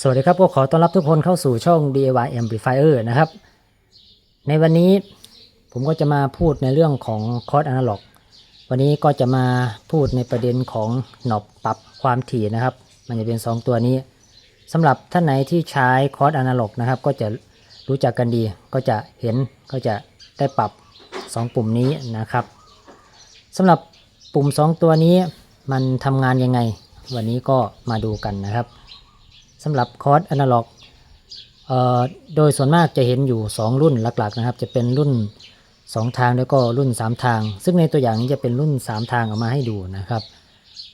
สวัสดีครับ ก็ขอต้อนรับทุกคนเข้าสู่ช่อง DIY Amplifier นะครับ ในวันนี้ผมก็จะมาพูดในเรื่องของคอร์สอนาล็อก วันนี้ก็จะมาพูดในประเด็นของหนอบปรับความถี่นะครับ มันจะเป็น 2 ตัวนี้สำหรับท่านไหนที่ใช้คอร์สอนาล็อกนะครับ ก็จะรู้จักกันดี ก็จะเห็นก็จะได้ปรับ 2 ปุ่มนี้นะครับสำหรับปุ่ม 2 ตัวนี้มันทำงานยังไง วันนี้ก็มาดูกันนะครับ สำหรับคอร์สอนาล็อกโดยส่วนมากจะเห็นอยู่ 2 รุ่นหลักๆนะครับ จะเป็นรุ่น 2 ทางแล้วก็รุ่น 3 ทาง ซึ่งในตัวอย่างนี้จะเป็นรุ่น 3 ทางออกมาให้ดูนะครับ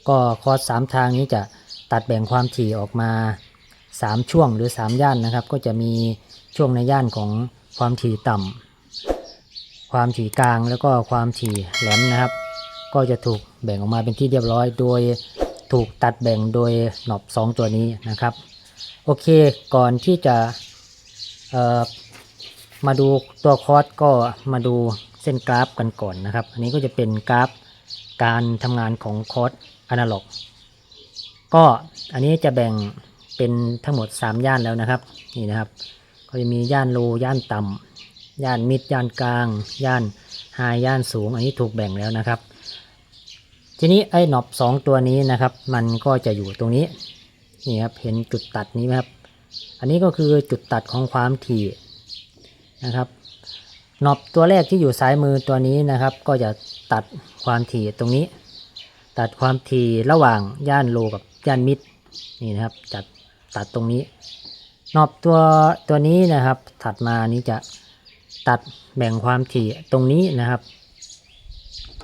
ก็คอร์ส3ทางนี้จะตัดแบ่งความถี่ออกมา 3 ช่วงหรือ 3 ย่านนะครับ ก็จะมีช่วงในย่านของความถี่ต่ำความถี่กลางแล้วก็ความถี่แหลมนะครับ ก็จะถูกแบ่งออกมาเป็นที่เรียบร้อย โดยถูกตัดแบ่งโดยหนอบ 2 ตัวนี้นะครับ โอเคก่อนที่จะมาดูตัวคอร์สก็มาดูเส้นกราฟกันก่อนนะครับ อันนี้ก็จะเป็นกราฟการทำงานของคอร์สอนาล็อกก็อันนี้จะแบ่งเป็นทั้งหมด 3 ย่านแล้วนะครับนี่นะครับ ก็จะมีย่านโลย่านต่ำย่านมิดย่านกลาง ย่านไฮย่านสูง อันนี้ถูกแบ่งแล้วนะครับ ทีนี้ไอ้หนอบสองตัวนี้นะครับ มันก็จะอยู่ตรงนี้ นี่ครับเห็นจุดตัดนี้ไหมครับ อันนี้ก็คือจุดตัดของความถี่นะครับหนอบตัวแรกที่อยู่ซ้ายมือตัวนี้นะครับ ก็จะตัดความถี่ตรงนี้ ตัดความถี่ระหว่างย่านโลกับย่านมิดนี่นะครับจัดตัดตรงนี้หนอบตัวตัวนี้นะครับ ถัดมานี้จะตัดแบ่งความถี่ตรงนี้นะครับ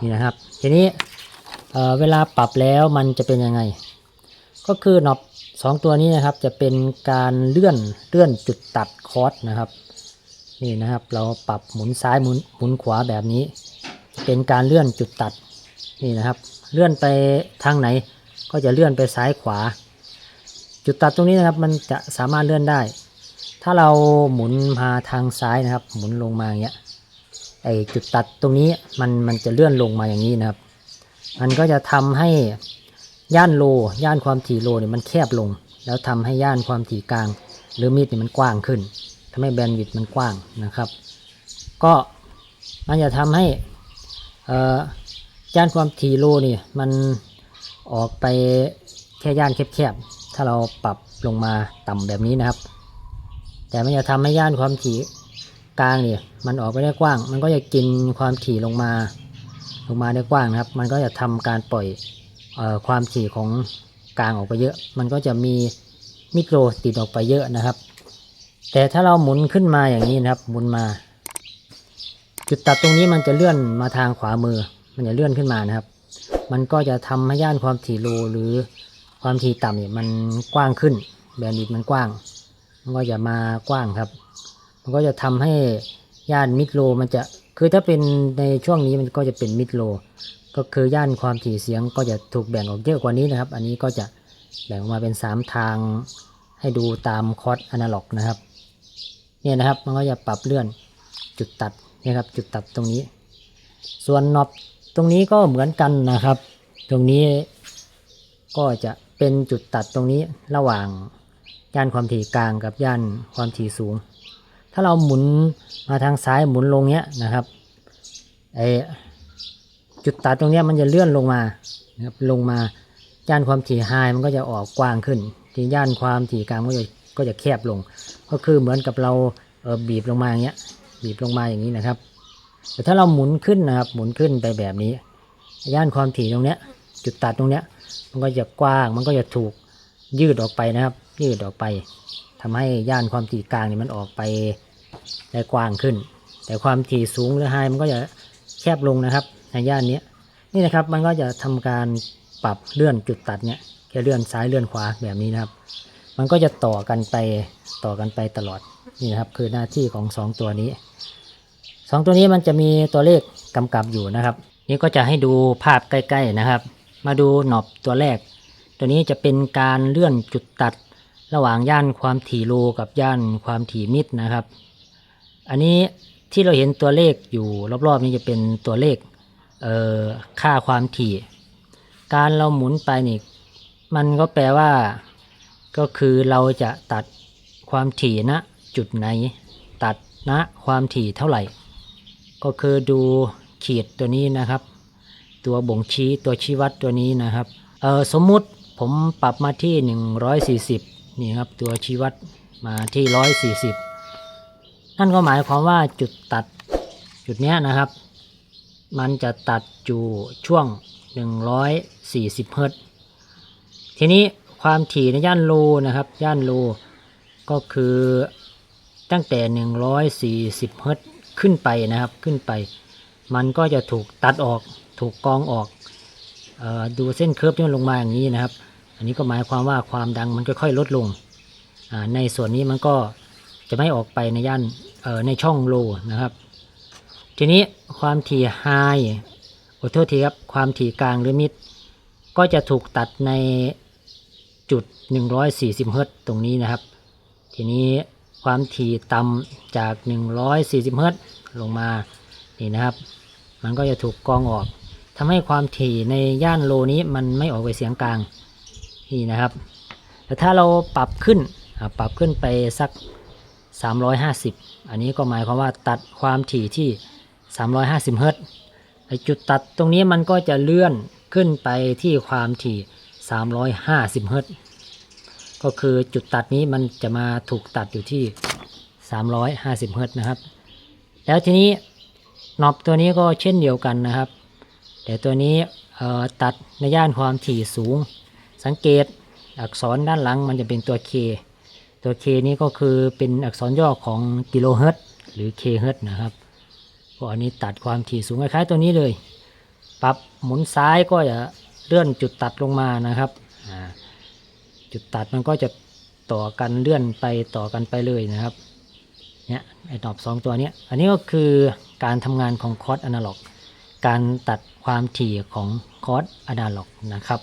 นี่นะครับ ทีนี้เเวลาปรับแล้วมันจะเป็นยังไง ก็คือหนอบ สองตัวนี้นะครับจะเป็นการเลื่อนเลื่อนจุดตัดคอร์สนะครับนี่นะครับเราปรับหมุนซ้ายหมุนหมุนขวาแบบนี้ เป็นการเลื่อนจุดตัดนี่นะครับ เลื่อนไปทางไหน ก็จะเลื่อนไปซ้ายขวา จุดตัดตรงนี้นะครับมันจะสามารถเลื่อนได้ ถ้าเราหมุนมาทางซ้ายนะครับ หมุนลงมาอย่างเงี้ยไอจุดตัดตรงนี้มันมันจะเลื่อนลงมาอย่างนี้นะครับ มันก็จะทำให้ ย่านโล ย่านความถี่โลเนี่ยมันแคบลง แล้วทำให้ย่านความถี่กลาง หรือมิดเนี่ยมันกว้างขึ้นทำให้แบนด์วิดต์มันกว้างนะครับ ก็มันจะทำให้อ่อย่านความถี่โลนี่มันออกไปแค่ย่านแคบๆ ถ้าเราปรับลงมาต่ำแบบนี้นะครับ แต่มันจะทำให้ย่านความถี่กลางเนี่ยมันออกไปได้กว้าง มันก็จะกินความถี่ลงมา ลงมาได้กว้างนะครับ มันก็จะทำการปล่อย ความถี่ของกลางออกไปเยอะ มันก็จะมีมิโครติดออกไปเยอะนะครับ แต่ถ้าเราหมุนขึ้นมาอย่างนี้นะครับ หมุนมา จุดตัดตรงนี้มันจะเลื่อนมาทางขวามือ มันจะเลื่อนขึ้นมานะครับ มันก็จะทำให้ย่านความถี่โลหรือความถี่ต่ำเนี่ยมันกว้างขึ้น แบนดิดต์มันกว้าง มันก็จะมากว้างครับ มันก็จะทำให้ย่านมิดโลมันจะคือถ้าเป็นในช่วงนี้มันก็จะเป็นมิดโล ก็คือย่านความถี่เสียงก็จะถูกแบ่งออกเยอะกว่านี้นะครับ อันนี้ก็จะแบ่งออกมาเป็น 3 ทางให้ดูตามคอร์สอนาล็อกนะครับเนี่ยนะครับมันก็จะปรับเลื่อนจุดตัดนี่ครับจุดตัดตรงนี้ ส่วนน็อปตรงนี้ก็เหมือนกันนะครับ ตรงนี้ก็จะเป็นจุดตัดตรงนี้ระหว่างย่านความถี่กลางกับย่านความถี่สูง ถ้าเราหมุนมาทางซ้ายหมุนลงเนี้ยนะครับไอ จุดตัดตรงนี้มันจะเลื่อนลงมานะครับลงมาย่านความถี่ไฮมันก็จะออกกว้างขึ้น ที่ย่านความถี่กลางก็จะก็จะแคบลง ก็คือเหมือนกับเราเออบีบลงมาอย่างเงี้ยบีบลงมาอย่างนี้นะครับแต่ถ้าเราหมุนขึ้นนะครับหมุนขึ้นไปแบบนี้ ย่านความถี่ตรงเนี้ย จุดตัดตรงเนี้ย มันก็จะกว้างมันก็จะถูกยืดออกไปนะครับ ยืดออกไปทำให้ย่านความถี่กลางนี่มันออกไปได้กว้างขึ้น แต่ความถี่สูงหรือไฮมันก็จะแคบลงนะครับ ในย่านนี้นี่นะครับมันก็จะทำการปรับเลื่อนจุดตัดเนี่ยแค่เลื่อนซ้ายเลื่อนขวาแบบนี้นะครับ มันก็จะต่อกันไปต่อกันไปตลอดนี่นะครับคือหน้าที่ของสองตัวนี้สองตัวนี้มันจะมีตัวเลขกำกับอยู่นะครับ นี่ก็จะให้ดูภาพใกล้ ๆนะครับ มาดูหนอบตัวแรก ตัวนี้จะเป็นการเลื่อนจุดตัดระหว่างย่านความถี่โลกับย่านความถี่มิดนะครับ อันนี้ที่เราเห็นตัวเลขอยู่รอบๆนี้จะเป็นตัวเลข ค่าความถี่ การเราหมุนไปนี่มันก็แปลว่า ก็คือเราจะตัดความถี่ณจุดไหน ตัดณความถี่เท่าไหร่ ก็คือดูขีดตัวนี้นะครับ ตัวบ่งชี้ตัวชี้วัดตัวนี้นะครับเออสมมุติผมปรับมาที่ 140 นี่ครับตัวชี้วัดมาที่ 140 นั่นก็หมายความว่าจุดตัดจุดเนี้ยนะครับ มันจะตัดอยู่ช่วง 140เฮิรตซ์ทีนี้ความถี่ในย่านโลนะครับ ย่านโลก็คือตั้งแต่ 140เฮิรตซ์ขึ้นไปนะครับขึ้นไป มันก็จะถูกตัดออกถูกกองออกออดูเส้นเคิร์ฟที่มันลงมาอย่างนี้นะครับ อันนี้ก็หมายความว่าความดังมันค่อยๆลดลง ในส่วนนี้มันก็จะไม่ออกไปในย่านในช่องโลนะครับ ทีนี้ความถี่ไฮโอโทษทีครับ ความถี่กลางหรือมิดก็จะถูกตัดในจุด 140เฮิรตซ์ตรงนี้นะครับ ทีนี้ความถี่ต่ำจาก 140เฮิรตลงมานี่นะครับ มันก็จะถูกกองออกทำให้ความถี่ในย่านโลนี้มันไม่ออกไปเสียงกลางนี่นะครับ แต่ถ้าเราปรับขึ้นอ่าปรับขึ้นไปสัก 350 อันนี้ก็หมายความว่าตัดความถี่ที่ 350เฮิรตซ์ไอจุดตัดตรงนี้มันก็จะเลื่อนขึ้นไปที่ความถี่ 350เฮิรตซ์ก็คือจุดตัดนี้มันจะมาถูกตัดอยู่ที่ 350เฮิรตซ์นะครับ แล้วทีนี้นอบตัวนี้ก็เช่นเดียวกันนะครับ แต่ตัวนี้ตัดในย่านความถี่สูง สังเกตอักษรด้านหลังมันจะเป็นตัว K ตัว K นี้ก็คือเป็นอักษรย่อของกิโลเฮิรตซ์หรือ K เฮิรตซ์นะครับ ก็อันนี้ตัดความถี่สูงคล้ายๆตัวนี้เลย ปรับหมุนซ้ายก็จะเลื่อนจุดตัดลงมานะครับ จุดตัดมันก็จะต่อกันเลื่อนไปต่อกันไปเลยนะครับ เนี่ยไอ้ดอบสองตัวนี้อันนี้ก็คือการทำงานของคอร์สอนาล็อก การตัดความถี่ของคอร์สอนาล็อกนะครับ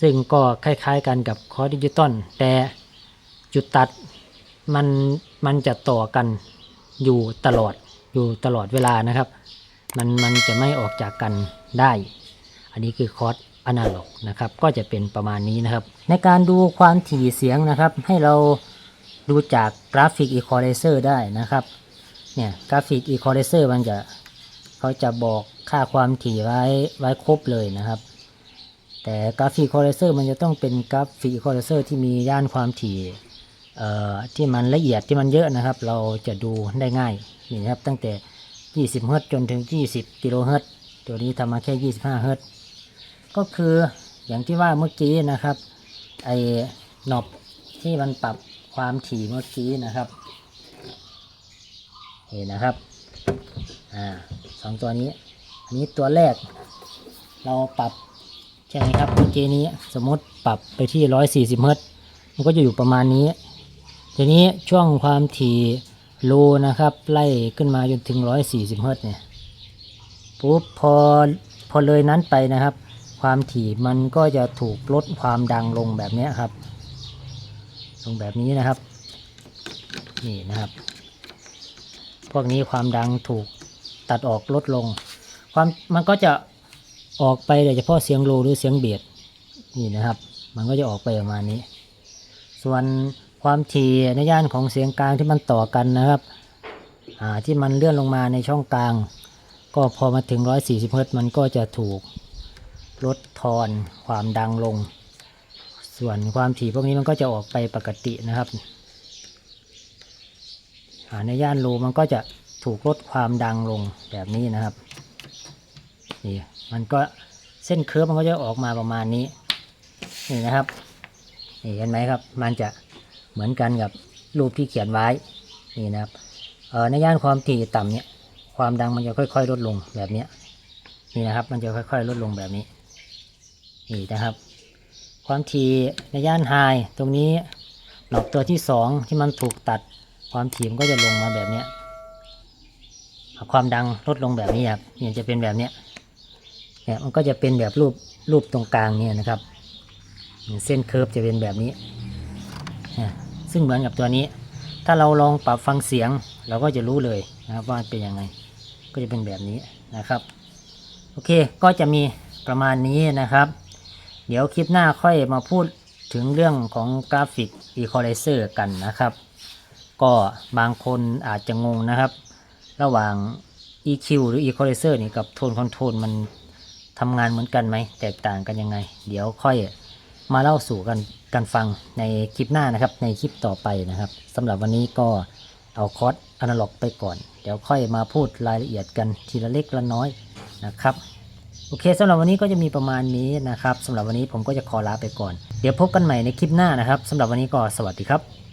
ซึ่งก็คล้ายๆกันกับคอร์สดิจิตอลแต่จุดตัดมันมันจะต่อกันอยู่ตลอด อยู่ตลอดเวลานะครับ มันมันจะไม่ออกจากกันได้ อันนี้คือคอร์สอนาล็อกนะครับ ก็จะเป็นประมาณนี้นะครับ ในการดูความถี่เสียงนะครับ ให้เราดูจากกราฟิกอีควอไลเซอร์ได้นะครับ เนี่ยกราฟิกอีควอไลเซอร์มันจะเขาจะบอกค่าความถี่ไว้ไว้ครบเลยนะครับ แต่กราฟิกอีควอไลเซอร์มันจะต้องเป็นกราฟิกอีควอไลเซอร์ที่มีย่านความถี่ที่มันละเอียดที่มันเยอะนะครับ เราจะดูได้ง่าย นี่นะครับตั้งแต่ 20 เฮิรตจนถึง 20 กิโลเฮิรตตัวนี้ทำมาแค่ 25 เฮิรตก็คืออย่างที่ว่าเมื่อกี้นะครับไอ้หนอบที่มันปรับความถี่เมื่อกี้นะครับนี่นนะครับอ่าสองตัวนี้ อันนี้ตัวแรก เราปรับใช่ไหมครับเมื่อกี้นี้สมมติปรับไปที่ 140 เฮิรตมันก็จะอยู่ประมาณนี้ ทีนี้ช่วงความถี่ โลนะครับ ไล่ขึ้นมาจนถึง 140เฮิรตเนี่ยปุ๊บพอพอเลยนั้นไปนะครับ ความถี่มันก็จะถูกลดความดังลงแบบนี้ครับ ลงแบบนี้นะครับ นี่นะครับ พวกนี้ความดังถูกตัดออกลดลง ความมันก็จะออกไปแต่เฉพาะเสียงโลหรือเสียงเบียดนี่นะครับ มันก็จะออกไปประมาณนี้ ส่วน ความถี่ในย่านของเสียงกลางที่มันต่อกันนะครับที่มันเลื่อนลงมาในช่องกลาง ก็พอมาถึง 140เฮิรตซ์มันก็จะถูกลดทอนความดังลง ส่วนความถี่พวกนี้มันก็จะออกไปปกตินะครับในย่านโลมันก็จะถูกลดความดังลงแบบนี้นะครับนี่มันก็เส้นเคิร์ฟมันก็จะออกมาประมาณนี้นี่นะครับนี่เห็นไหมครับ มันจะ เหมือนกันกับรูปที่เขียนไว้นี่นะครับในย่านความถี่ต่ำเนี่ยความดังมันจะค่อย ๆ ลดลงแบบนี้นี่นะครับมันจะค่อย ๆ ลดลงแบบนี้นี่นะครับ ความถี่ในย่านไฮตรงนี้หนอบตัวที่สองที่มันถูกตัดความถี่มันก็จะลงมาแบบนี้ความดังลดลงแบบนี้ครับเนี่ยจะเป็นแบบนี้เนี่ยมันก็จะเป็นแบบรูปรูปตรงกลางเนี่ยนะครับ เส้นเคิร์ฟจะเป็นแบบนี้เนี่ย ซึ่งเหมือนกับตัวนี้ ถ้าเราลองปรับฟังเสียงเราก็จะรู้เลยนะครับว่าเป็นยังไง ก็จะเป็นแบบนี้นะครับ โอเคก็จะมีประมาณนี้นะครับ เดี๋ยวคลิปหน้าค่อยมาพูดถึงเรื่องของกราฟิก Equalizer กันนะครับ ก็บางคนอาจจะงงนะครับ ระหว่าง EQ หรือ Equalizer นี่กับโทนคอนโทรลมันทำงานเหมือนกันไหม แตกต่างกันยังไง เดี๋ยวค่อย มาเล่าสู่กันกันฟังในคลิปหน้านะครับ ในคลิปต่อไปนะครับสำหรับวันนี้ก็เอาคอร์สอนาล็อกไปก่อน เดี๋ยวค่อยมาพูดรายละเอียดกันทีละเล็กละน้อยนะครับโอเคสำหรับวันนี้ก็จะมีประมาณนี้นะครับสำหรับวันนี้ผมก็จะขอลาไปก่อน เดี๋ยวพบกันใหม่ในคลิปหน้านะครับสำหรับวันนี้ก็สวัสดีครับ